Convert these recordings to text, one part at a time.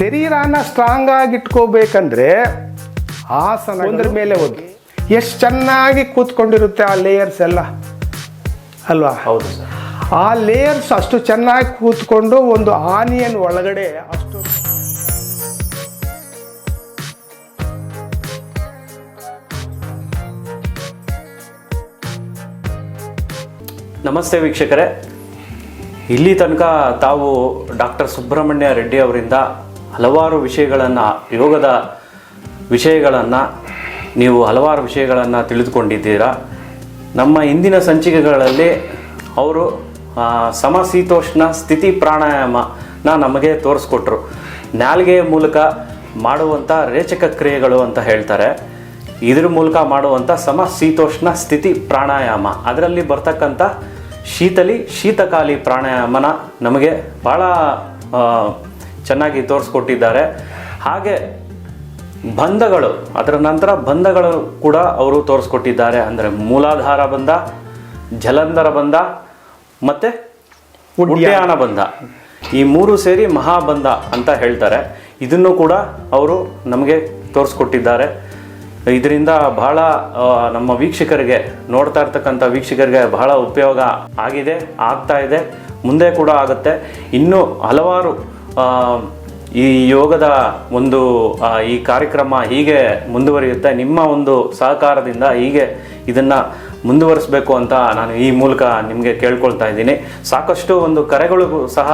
ಶರೀರನ strong ಆಗಿ ಇಟ್ಕೋಬೇಕಂದ್ರೆ ಆಸನ ಒಂದ್ರ ಮೇಲೆ ಒಂದು. ಎಷ್ಟು ಚೆನ್ನಾಗಿ ಕೂತ್ಕೊಂಡಿರುತ್ತೆ ಆ ಲೇಯರ್ಸ್ ಎಲ್ಲ? ಅಲ್ವಾ? ಹೌದು ಸರ್. ಆ ಲೇಯರ್ಸ್ ಅಷ್ಟು ಚೆನ್ನಾಗಿ ಕೂತ್ಕೊಂಡು ಒಂದು ಆನಿಯನ್ ಒಳಗಡೆ ಅಷ್ಟು ನಮಸ್ತೆ ವೀಕ್ಷಕರೇ. ಇಲ್ಲಿ ತನಕ ತಾವು ಡಾಕ್ಟರ್ ಸುಬ್ರಹ್ಮಣ್ಯ ರೆಡ್ಡಿ ಅವರಿಂದ ಹಲವಾರು ವಿಷಯಗಳನ್ನು, ಯೋಗದ ವಿಷಯಗಳನ್ನು, ನೀವು ಹಲವಾರು ವಿಷಯಗಳನ್ನು ತಿಳಿದುಕೊಂಡಿದ್ದೀರಾ? ನಮ್ಮ ಇಂದಿನ ಸಂಚಿಕೆಗಳಲ್ಲಿ ಅವರು ಸಮಶೀತೋಷ್ಣ ಸ್ಥಿತಿ ಪ್ರಾಣಾಯಾಮನ ನಮಗೆ ತೋರಿಸ್ಕೊಟ್ರು. ನಾಲ್ಗೆಯ ಮೂಲಕ ಮಾಡುವಂಥ ರೇಚಕ ಕ್ರಿಯೆಗಳು ಅಂತ ಹೇಳ್ತಾರೆ. ಇದ್ರ ಮೂಲಕ ಮಾಡುವಂಥ ಸಮಶೀತೋಷ್ಣ ಸ್ಥಿತಿ ಪ್ರಾಣಾಯಾಮ. ಅದರಲ್ಲಿ ಬರ್ತಕ್ಕಂಥ ಶೀತಲಿ, ಶೀತಕಾಲಿ ಪ್ರಾಣಾಯಾಮನ ನಮಗೆ ಭಾಳ ಚೆನ್ನಾಗಿ ತೋರಿಸ್ಕೊಟ್ಟಿದ್ದಾರೆ. ಹಾಗೆ ಬಂಧಗಳು, ಅದರ ನಂತರ ಬಂಧಗಳು ಕೂಡ ಅವರು ತೋರಿಸ್ಕೊಟ್ಟಿದ್ದಾರೆ. ಅಂದರೆ ಮೂಲಾಧಾರ ಬಂಧ, ಜಲಂಧರ ಬಂಧ, ಮತ್ತು ಉಡ್ಯಾನ ಬಂಧ. ಈ ಮೂರು ಸೇರಿ ಮಹಾಬಂಧ ಅಂತ ಹೇಳ್ತಾರೆ. ಇದನ್ನು ಕೂಡ ಅವರು ನಮಗೆ ತೋರಿಸ್ಕೊಟ್ಟಿದ್ದಾರೆ. ಇದರಿಂದ ಬಹಳ ನಮ್ಮ ವೀಕ್ಷಕರಿಗೆ, ನೋಡ್ತಾ ಇರ್ತಕ್ಕಂಥ ವೀಕ್ಷಕರಿಗೆ ಬಹಳ ಉಪಯೋಗ ಆಗಿದೆ, ಆಗ್ತಾ ಇದೆ, ಮುಂದೆ ಕೂಡ ಆಗುತ್ತೆ. ಇನ್ನೂ ಹಲವಾರು ಈ ಯೋಗದ ಒಂದು ಈ ಕಾರ್ಯಕ್ರಮ ಹೀಗೆ ಮುಂದುವರಿಯುತ್ತೆ. ನಿಮ್ಮ ಒಂದು ಸಹಕಾರದಿಂದ ಹೀಗೆ ಇದನ್ನ ಮುಂದುವರಿಸಬೇಕು ಅಂತ ನಾನು ಈ ಮೂಲಕ ನಿಮಗೆ ಕೇಳ್ಕೊಳ್ತಾ ಇದ್ದೀನಿ. ಸಾಕಷ್ಟು ಒಂದು ಕರೆಗಳು ಸಹ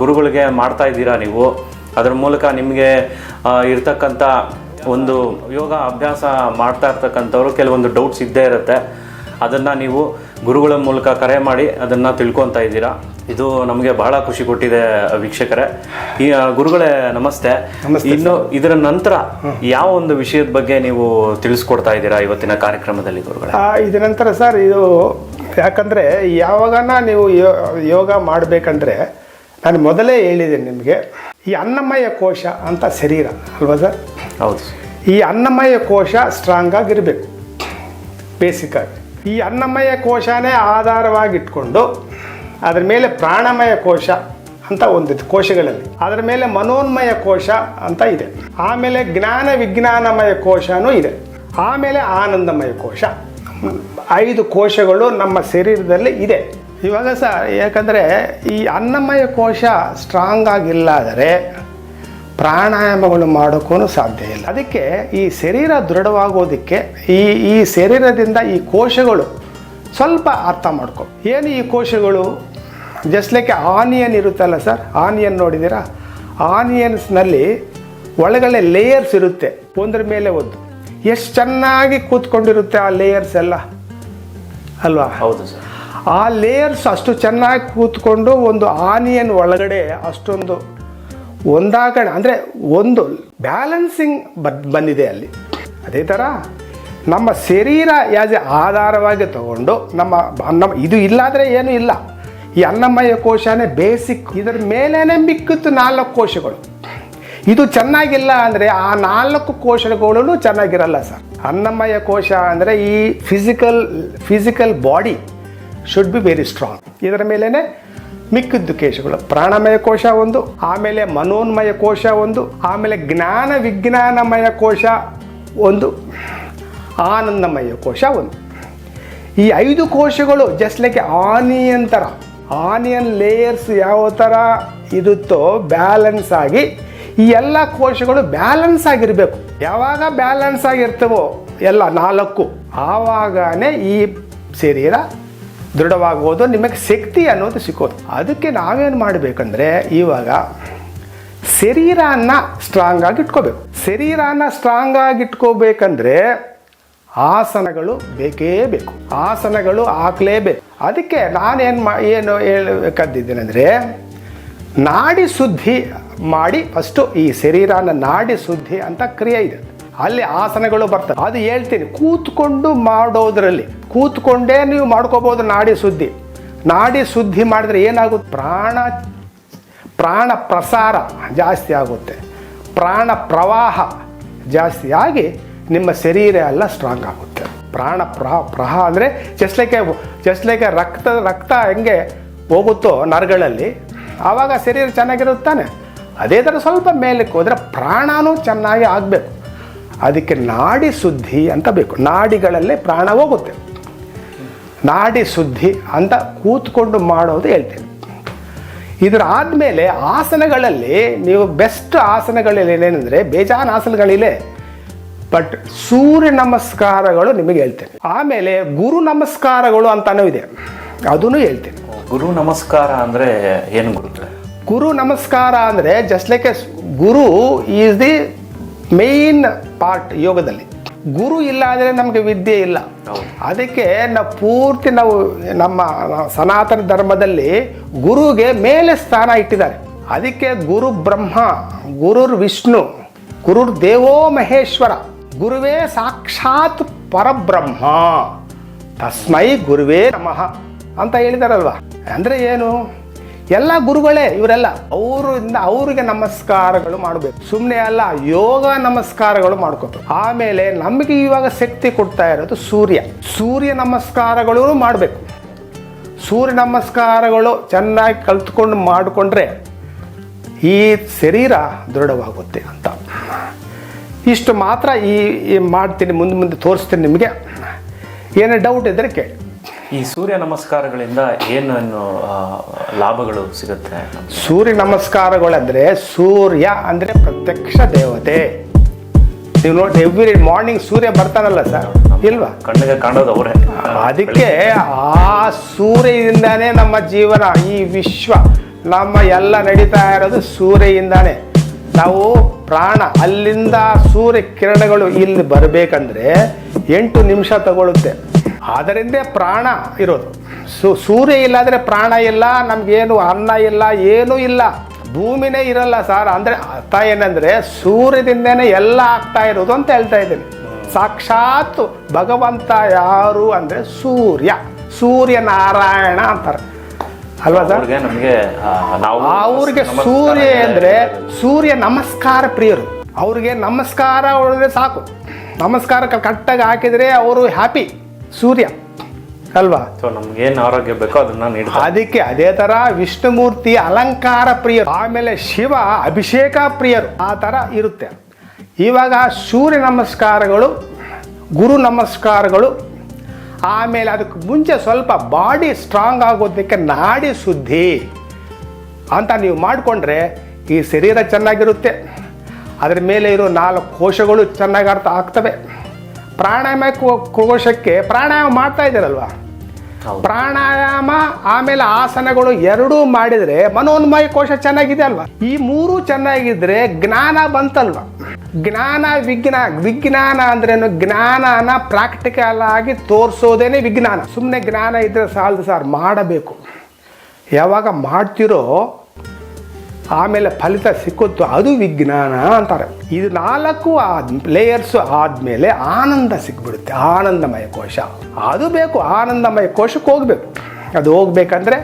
ಗುರುಗಳಿಗೆ ಮಾಡ್ತಾ ಇದ್ದೀರಾ ನೀವು? ಅದರ ಮೂಲಕ ನಿಮಗೆ ಇರ್ತಕ್ಕಂಥ ಒಂದು ಯೋಗ ಅಭ್ಯಾಸ ಮಾಡ್ತಾ ಇರ್ತಕ್ಕಂಥವ್ರು ಕೆಲವೊಂದು ಡೌಟ್ಸ್ ಇದ್ದೇ ಇರುತ್ತೆ. ಅದನ್ನು ನೀವು ಗುರುಗಳ ಮೂಲಕ ಕರೆ ಮಾಡಿ ಅದನ್ನು ತಿಳ್ಕೊತಾ ಇದ್ದೀರಾ? ಇದು ನಮಗೆ ಬಹಳ ಖುಷಿ ಕೊಟ್ಟಿದೆ ವೀಕ್ಷಕರೇ. ಈ ಗುರುಗಳೇ ನಮಸ್ತೆ. ಇನ್ನು ಇದರ ನಂತರ ಯಾವ ಒಂದು ವಿಷಯದ ಬಗ್ಗೆ ನೀವು ತಿಳಿಸ್ಕೊಡ್ತಾ ಇದ್ದೀರಾ ಇವತ್ತಿನ ಕಾರ್ಯಕ್ರಮದಲ್ಲಿ ಗುರುಗಳೇ? ಆ, ಇದ ನಂತರ ಸರ್ ಇದು ಯಾಕಂದರೆ ಯಾವಾಗನ ನೀವು ಯೋ- ಯೋಗ ಮಾಡಬೇಕಂದ್ರೆ ನಾನು ಮೊದಲೇ ಹೇಳಿದ್ದೀನಿ ನಿಮಗೆ ಈ ಅನ್ನಮಯ ಕೋಶ ಅಂತ ಶರೀರ ಅಲ್ವಾ ಸರ್? ಹೌದು ಈ ಅನ್ನಮಯ ಕೋಶ ಸ್ಟ್ರಾಂಗ್ ಆಗಿರಬೇಕು ಬೇಸಿಕ್ಕಾಗಿ ಈ ಅನ್ನಮಯ ಕೋಶನೇ ಆಧಾರವಾಗಿಟ್ಕೊಂಡು ಅದರ ಮೇಲೆ ಪ್ರಾಣಮಯ ಕೋಶ ಅಂತ ಒಂದಿತ್ತು ಕೋಶಗಳಲ್ಲಿ. ಅದರ ಮೇಲೆ ಮನೋನ್ಮಯ ಕೋಶ ಅಂತ ಇದೆ. ಆಮೇಲೆ ಜ್ಞಾನ ವಿಜ್ಞಾನಮಯ ಕೋಶನೂ ಇದೆ. ಆಮೇಲೆ ಆನಂದಮಯ ಕೋಶ. ಐದು ಕೋಶಗಳು ನಮ್ಮ ಶರೀರದಲ್ಲಿ ಇದೆ. ಇವಾಗ ಸರ್ ಯಾಕಂದರೆ ಈ ಅನ್ನಮಯ ಕೋಶ ಸ್ಟ್ರಾಂಗ್ ಆಗಿಲ್ಲಾದರೆ ಪ್ರಾಣಾಯಾಮಗಳು ಮಾಡೋಕ್ಕೂ ಸಾಧ್ಯ ಇಲ್ಲ. ಅದಕ್ಕೆ ಈ ಶರೀರ ದೃಢವಾಗೋದಕ್ಕೆ ಈ ಈ ಶರೀರದಿಂದ ಈ ಕೋಶಗಳು ಸ್ವಲ್ಪ ಅರ್ಥ ಮಾಡ್ಕೊ. ಏನು ಈ ಕೋಶಗಳು? ಜಸ್ಟ್ ಲೈಕ್ ಆನಿಯನ್ ಇರುತ್ತಲ್ಲ ಸರ್ ಆನಿಯನ್ ನೋಡಿದ್ದೀರಾ? ಆನಿಯನ್ಸ್ನಲ್ಲಿ ಒಳಗಡೆ ಲೇಯರ್ಸ್ ಇರುತ್ತೆ ಒಂದ್ರ ಮೇಲೆ ಒಂದು. ಎಷ್ಟು ಚೆನ್ನಾಗಿ ಕೂತ್ಕೊಂಡಿರುತ್ತೆ ಆ ಲೇಯರ್ಸ್ ಎಲ್ಲ? ಅಲ್ವಾ? ಹೌದು ಸರ್ ಆ ಲೇಯರ್ಸ್ ಅಷ್ಟು ಚೆನ್ನಾಗಿ ಕೂತ್ಕೊಂಡು ಒಂದು ಆನಿಯನ್ ಒಳಗಡೆ ಅಷ್ಟೊಂದು ಒಂದಾಗಣೆ ಅಂದರೆ ಒಂದು ಬ್ಯಾಲೆನ್ಸಿಂಗ್ ಬದ್ ಬಂದಿದೆ ಅಲ್ಲಿ. ಅದೇ ಥರ ನಮ್ಮ ಶರೀರ ಯಾಜೆ ಆಧಾರವಾಗಿ ತಗೊಂಡು ನಮ್ಮ ನಮ್ಮ ಇದು ಇಲ್ಲಾದರೆ ಏನೂ ಇಲ್ಲ. ಈ ಅನ್ನಮಯ ಕೋಶನೇ ಬೇಸಿಕ್. ಇದರ ಮೇಲೇ ಮಿಕ್ಕಿತ್ತು ನಾಲ್ಕು ಕೋಶಗಳು. ಇದು ಚೆನ್ನಾಗಿಲ್ಲ ಅಂದರೆ ಆ ನಾಲ್ಕು ಕೋಶಗಳು ಚೆನ್ನಾಗಿರಲ್ಲ ಸರ್. ಅನ್ನಮಯ ಕೋಶ ಅಂದರೆ ಈ physical physical body should be very strong ಇದರ ಮೇಲೇ ಮಿಕ್ಕಿದ್ದು ಕೇಶಗಳು. ಪ್ರಾಣಮಯ ಕೋಶ ಒಂದು, ಆಮೇಲೆ ಮನೋನ್ಮಯ ಕೋಶ ಒಂದು, ಆಮೇಲೆ ಜ್ಞಾನ ವಿಜ್ಞಾನಮಯ ಕೋಶ ಒಂದು, ಆನಂದಮಯ ಕೋಶ ಒಂದು. ಈ ಐದು ಕೋಶಗಳು ಜಸ್ಟ್ ಲೈಕ್ ಆನಿಯಂತರ ಆನಿಯನ್ ಲೇಯರ್ಸ್ ಯಾವ ಥರ ಇರುತ್ತೋ ಬ್ಯಾಲೆನ್ಸ್ ಆಗಿ ಈ ಎಲ್ಲ ಕೋಶಗಳು ಬ್ಯಾಲೆನ್ಸ್ ಆಗಿರಬೇಕು. ಯಾವಾಗ ಬ್ಯಾಲೆನ್ಸ್ ಆಗಿರ್ತವೋ ಎಲ್ಲ ನಾಲ್ಕು. ಆವಾಗನೇ ಈ ಶರೀರ ದೃಢವಾಗೋದು ನಿಮಗೆ ಶಕ್ತಿ ಅನ್ನೋದು ಸಿಕ್ಕೋದು. ಅದಕ್ಕೆ ನಾವೇನು ಮಾಡಬೇಕಂದ್ರೆ ಇವಾಗ ಶರೀರನ ಸ್ಟ್ರಾಂಗ್ ಆಗಿ ಇಟ್ಕೋಬೇಕು. ಶರೀರನ ಸ್ಟ್ರಾಂಗ್ ಆಗಿ ಇಟ್ಕೋಬೇಕಂದ್ರೆ ಆಸನಗಳು ಬೇಕೇ ಬೇಕು. ಆಸನಗಳು ಹಾಕ್ಲೇಬೇಕು. ಅದಕ್ಕೆ ನಾನೇನು ಮಾ, ಏನು ಹೇಳಬೇಕಂದಿದ್ದೇನೆಂದರೆ ನಾಡಿ ಶುದ್ಧಿ ಮಾಡಿ ಫಸ್ಟು ಈ ಶರೀರನ ನಾಡಿ ಶುದ್ಧಿ ಅಂತ ಕ್ರಿಯೆ ಇದೆ. ಅಲ್ಲಿ ಆಸನಗಳು ಬರ್ತವೆ. ಅದು ಹೇಳ್ತೀನಿ, ಕೂತ್ಕೊಂಡು ಮಾಡೋದ್ರಲ್ಲಿ, ಕೂತ್ಕೊಂಡೇ ನೀವು ಮಾಡ್ಕೋಬೋದು ನಾಡಿ ಶುದ್ಧಿ. ನಾಡಿ ಶುದ್ಧಿ ಮಾಡಿದ್ರೆ ಏನಾಗುತ್ತೆ? ಪ್ರಾಣ ಪ್ರಾಣ ಪ್ರಸಾರ ಜಾಸ್ತಿ ಆಗುತ್ತೆ. ಪ್ರಾಣ ಪ್ರವಾಹ ಜಾಸ್ತಿ ಆಗಿ ನಿಮ್ಮ ಶರೀರ ಎಲ್ಲ ಸ್ಟ್ರಾಂಗ್ ಆಗುತ್ತೆ. ಪ್ರಾಣ ಪ್ರಹ ಪ್ರಹ ಅಂದರೆ ಜಸ್ಟ್ ಲೈಕ್ ಜಸ್ಟ್ ಲೈಕ್ ರಕ್ತ ರಕ್ತ ಹೆಂಗೆ ಹೋಗುತ್ತೋ ನರಗಳಲ್ಲಿ, ಆವಾಗ ಶರೀರ ಚೆನ್ನಾಗಿರುತ್ತಾನೆ ಅದೇ ಥರ ಸ್ವಲ್ಪ ಮೇಲಕ್ಕೆ ಹೋದರೆ ಪ್ರಾಣನೂ ಚೆನ್ನಾಗಿ ಆಗಬೇಕು. ಅದಕ್ಕೆ ನಾಡಿ ಶುದ್ಧಿ ಅಂತ ಬೇಕು. ನಾಡಿಗಳಲ್ಲೇ ಪ್ರಾಣ ಹೋಗುತ್ತೆ. ನಾಡಿ ಶುದ್ಧಿ ಅಂತ ಕೂತ್ಕೊಂಡು ಮಾಡೋದು ಹೇಳ್ತೇನೆ. ಇದರ ಆದಮೇಲೆ ಆಸನಗಳಲ್ಲಿ ನೀವು ಬೆಸ್ಟ್ ಆಸನಗಳಲ್ಲಿ ಏನೇನೆಂದರೆ ಬೇಜಾನ್ ಆಸನಗಳಿವೆ ಬಟ್ ಸೂರ್ಯ ನಮಸ್ಕಾರಗಳು ನಿಮಗೆ ಹೇಳ್ತೇನೆ. ಆಮೇಲೆ ಗುರು ನಮಸ್ಕಾರಗಳು ಅಂತಾನೂ ಇದೆ. ಅದನ್ನು ಹೇಳ್ತೇನೆ. ಗುರು ನಮಸ್ಕಾರ ಅಂದ್ರೆ ಏನು ಗುರು? ಗುರು ನಮಸ್ಕಾರ ಅಂದರೆ just like a guru is the main part ಯೋಗದಲ್ಲಿ. ಗುರು ಇಲ್ಲ ಅಂದ್ರೆ ನಮಗೆ ವಿದ್ಯೆ ಇಲ್ಲ. ಅದಕ್ಕೆ ನಾವು ಪೂರ್ತಿ ನಾವು ನಮ್ಮ ಸನಾತನ ಧರ್ಮದಲ್ಲಿ ಗುರುಗೆ ಮೇಲೆ ಸ್ಥಾನ ಇಟ್ಟಿದ್ದಾರೆ. ಅದಕ್ಕೆ ಗುರು ಬ್ರಹ್ಮ ಗುರುರ್ ವಿಷ್ಣು ಗುರುರ್ ದೇವೋ ಮಹೇಶ್ವರ. ಗುರುವೇ ಸಾಕ್ಷಾತ್ ಪರಬ್ರಹ್ಮ. ತಸ್ಮೈ ಗುರುವೇ ನಮಃ ಅಂತ ಹೇಳಿದಾರಲ್ವಾ? ಅಂದರೆ ಏನು? ಎಲ್ಲ ಗುರುಗಳೇ ಇವರೆಲ್ಲ ಅವರಿಂದ ಅವರಿಗೆ ನಮಸ್ಕಾರಗಳು ಮಾಡಬೇಕು. ಸುಮ್ಮನೆ ಅಲ್ಲ, ಯೋಗ ನಮಸ್ಕಾರಗಳು ಮಾಡ್ಕೋಬೇಕು ಆಮೇಲೆ ನಮಗೆ ಇವಾಗ ಶಕ್ತಿ ಕೊಡ್ತಾ ಇರೋದು ಸೂರ್ಯ. ಸೂರ್ಯ ನಮಸ್ಕಾರಗಳು ಮಾಡಬೇಕು. ಸೂರ್ಯ ನಮಸ್ಕಾರಗಳು ಚೆನ್ನಾಗಿ ಕಲ್ತ್ಕೊಂಡು ಮಾಡಿಕೊಂಡ್ರೆ ಈ ಶರೀರ ದೃಢವಾಗುತ್ತೆ ಅಂತ. ಇಷ್ಟು ಮಾತ್ರ ಈ ಮಾಡ್ತೀನಿ ಮುಂದೆ ಮುಂದೆ ತೋರಿಸ್ತೀನಿ ನಿಮಗೆ. ಏನೇ ಡೌಟ್ ಇದ್ದರೆ ಕೇಳಿ. ಈ ಸೂರ್ಯ ನಮಸ್ಕಾರಗಳಿಂದ ಏನೇನು ಲಾಭಗಳು ಸಿಗುತ್ತೆ? ಸೂರ್ಯ ನಮಸ್ಕಾರಗಳಂದ್ರೆ ಸೂರ್ಯ ಅಂದರೆ ಪ್ರತ್ಯಕ್ಷ ದೇವತೆ. ನೀವು ನೋಡಿ ಎವ್ರಿ ಮಾರ್ನಿಂಗ್ ಸೂರ್ಯ ಬರ್ತಾನಲ್ಲ ಸರ್? ಇಲ್ವಾ? ಕಣ್ಣಿಗೆ ಕಾಣೋದು ಅವರೇ. ಅದಕ್ಕೆ ಆ ಸೂರ್ಯದಿಂದಾನೇ ನಮ್ಮ ಜೀವನ ಈ ವಿಶ್ವ ನಮ್ಮ ಎಲ್ಲ ನಡೀತಾ ಇರೋದು ಸೂರ್ಯದಿಂದಾನೇ ನಾವು ಪ್ರಾಣ, ಅಲ್ಲಿಂದ ಸೂರ್ಯ ಕಿರಣಗಳು ಇಲ್ಲಿ ಬರಬೇಕಂದ್ರೆ ಎಂಟು ನಿಮಿಷ ತಗೊಳುತ್ತೆ. ಅದರಿಂದ ಪ್ರಾಣ ಇರೋದು. ಸು, ಸೂರ್ಯ ಇಲ್ಲಾದರೆ ಪ್ರಾಣ ಇಲ್ಲ, ನಮಗೇನು ಅನ್ನ ಇಲ್ಲ, ಏನೂ ಇಲ್ಲ. ಭೂಮಿನೇ ಇರಲ್ಲ ಸರ್. ಅಂದರೆ ಅರ್ಥ ಏನಂದರೆ ಸೂರ್ಯದಿಂದನೇ ಎಲ್ಲ ಆಗ್ತಾ ಇರೋದು ಅಂತ ಹೇಳ್ತಾ ಇದ್ದೀನಿ. ಸಾಕ್ಷಾತ್ ಭಗವಂತ ಯಾರು ಅಂದರೆ ಸೂರ್ಯ. ಸೂರ್ಯನಾರಾಯಣ ಅಂತಾರೆ. ಅಲ್ವಾ ಸರ್? ನಮಗೆ ನಾವು ಅವ್ರಿಗೆ ಸೂರ್ಯ. ಅಂದರೆ ಸೂರ್ಯ ನಮಸ್ಕಾರ ಪ್ರಿಯರು. ಅವ್ರಿಗೆ ನಮಸ್ಕಾರ ಹೊಡೆದ್ರೆ ಸಾಕು. ನಮಸ್ಕಾರ ಕರೆಕ್ಟಾಗಿ ಹಾಕಿದರೆ ಅವರು ಹ್ಯಾಪಿ ಸೂರ್ಯ. ಅಲ್ವಾ? ಸೊ ನಮ್ಗೆ ಏನ್ ಆರೋಗ್ಯ ಬೇಕೋ ಅದನ್ನ ಅದಕ್ಕೆ ಅದೇ ತರ ವಿಷ್ಣುಮೂರ್ತಿ ಅಲಂಕಾರ ಪ್ರಿಯರು. ಆಮೇಲೆ ಶಿವ ಅಭಿಷೇಕ ಪ್ರಿಯರು. ಆ ಥರ ಇರುತ್ತೆ. ಇವಾಗ ಸೂರ್ಯ ನಮಸ್ಕಾರಗಳು ಗುರು ನಮಸ್ಕಾರಗಳು ಆಮೇಲೆ ಅದಕ್ಕೆ ಮುಂಚೆ ಸ್ವಲ್ಪ ಬಾಡಿ ಸ್ಟ್ರಾಂಗ್ ಆಗೋದಕ್ಕೆ ನಾಡಿ ಶುದ್ಧಿ ಅಂತ ನೀವು ಮಾಡಿಕೊಂಡ್ರೆ ಈ ಶರೀರ ಚೆನ್ನಾಗಿರುತ್ತೆ ಅದರ ಮೇಲೆ ಇರೋ ನಾಲ್ಕು ಕೋಶಗಳು ಚೆನ್ನಾಗಿ ಅರ್ಥ ಆಗ್ತವೆ ಪ್ರಾಣಾಯಾಮ ಕೋಶಕ್ಕೆ ಪ್ರಾಣಾಯಾಮ ಮಾಡ್ತಾ ಇದ್ದೀರಲ್ವಾ. ಪ್ರಾಣಾಯಾಮ, ಆಮೇಲೆ ಆಸನಗಳು ಎರಡೂ ಮಾಡಿದರೆ ಮನೋನ್ಮಯ ಕೋಶ ಚೆನ್ನಾಗಿದೆ ಅಲ್ವಾ? ಈ ಮೂರು ಚೆನ್ನಾಗಿದ್ರೆ ಜ್ಞಾನ ಬಂತಲ್ವಾ? ಜ್ಞಾನ ವಿಜ್ಞಾನ ವಿಜ್ಞಾನ ಅಂದ್ರೇನು? ಜ್ಞಾನನ ಪ್ರಾಕ್ಟಿಕಲ್ ಆಗಿ ತೋರಿಸೋದೇನೆ ವಿಜ್ಞಾನ. ಸುಮ್ಮನೆ ಜ್ಞಾನ ಇದ್ರೆ ಸಾಲದು ಸರ್, ಮಾಡಬೇಕು. ಯಾವಾಗ ಮಾಡ್ತಿರೋ ಆಮೇಲೆ ಫಲಿತ ಸಿಕ್ಕುತ್ತೋ ಅದು ವಿಜ್ಞಾನ ಅಂತಾರೆ. ಇದು ನಾಲ್ಕು ಆದ ಲೇಯರ್ಸ್ ಆದಮೇಲೆ ಆನಂದ ಸಿಕ್ಬಿಡುತ್ತೆ ಆನಂದಮಯ ಕೋಶ. ಅದು ಬೇಕು ಆನಂದಮಯ ಕೋಶಕ್ಕೆ ಹೋಗ್ಬೇಕು. ಅದು ಹೋಗ್ಬೇಕಂದ್ರೆ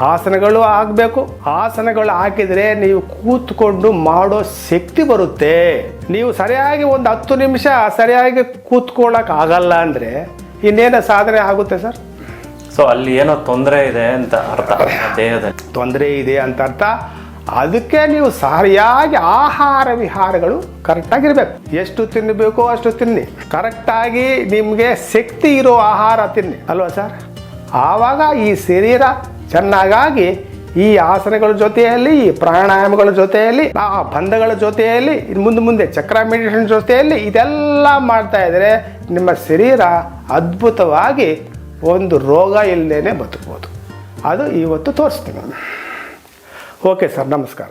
ಆಸನಗಳು ಆಗಬೇಕು. ಆಸನಗಳು ಹಾಕಿದರೆ ನೀವು ಕೂತ್ಕೊಂಡು ಮಾಡೋ ಶಕ್ತಿ ಬರುತ್ತೆ. ನೀವು ಸರಿಯಾಗಿ ಒಂದು ಹತ್ತು ನಿಮಿಷ ಸರಿಯಾಗಿ ಕೂತ್ಕೊಳ್ಳೋಕೆ ಆಗಲ್ಲ ಅಂದರೆ ಇನ್ನೇನು ಸಾಧನೆ ಆಗುತ್ತೆ ಸರ್? ಸೊ ಅಲ್ಲಿ ಏನೋ ತೊಂದರೆ ಇದೆ ಅಂತ ಅರ್ಥ ದೇಹದಲ್ಲಿ. ತೊಂದರೆ ಇದೆ ಅಂತ ಅರ್ಥ. ಅದಕ್ಕೆ ನೀವು ಸರಿಯಾಗಿ ಆಹಾರ ವಿಹಾರಗಳು ಕರೆಕ್ಟಾಗಿರಬೇಕು. ಎಷ್ಟು ತಿನ್ನಬೇಕು ಅಷ್ಟು ತಿನ್ನಿ. ಕರೆಕ್ಟಾಗಿ ನಿಮಗೆ ಶಕ್ತಿ ಇರೋ ಆಹಾರ ತಿನ್ನಿ. ಅಲ್ವಾ ಸರ್? ಆವಾಗ ಈ ಶರೀರ ಚೆನ್ನಾಗಾಗಿ ಈ ಆಸನಗಳ ಜೊತೆಯಲ್ಲಿ, ಈ ಪ್ರಾಣಾಯಾಮಗಳ ಜೊತೆಯಲ್ಲಿ, ಆ ಬಂಧಗಳ ಜೊತೆಯಲ್ಲಿ ಮುಂದೆ ಮುಂದೆ ಚಕ್ರ ಮೆಡಿಟೇಷನ್ ಜೊತೆಯಲ್ಲಿ ಇದೆಲ್ಲ ಮಾಡ್ತಾ ಇದ್ರೆ ನಿಮ್ಮ ಶರೀರ ಅದ್ಭುತವಾಗಿ ಒಂದು ರೋಗ ಇಲ್ಲದೇನೆ ಬದುಕ್ಬೋದು. ಅದು ಇವತ್ತು ತೋರಿಸ್ತೀನಿ. ಓಕೆ ಸರ್ ನಮಸ್ಕಾರ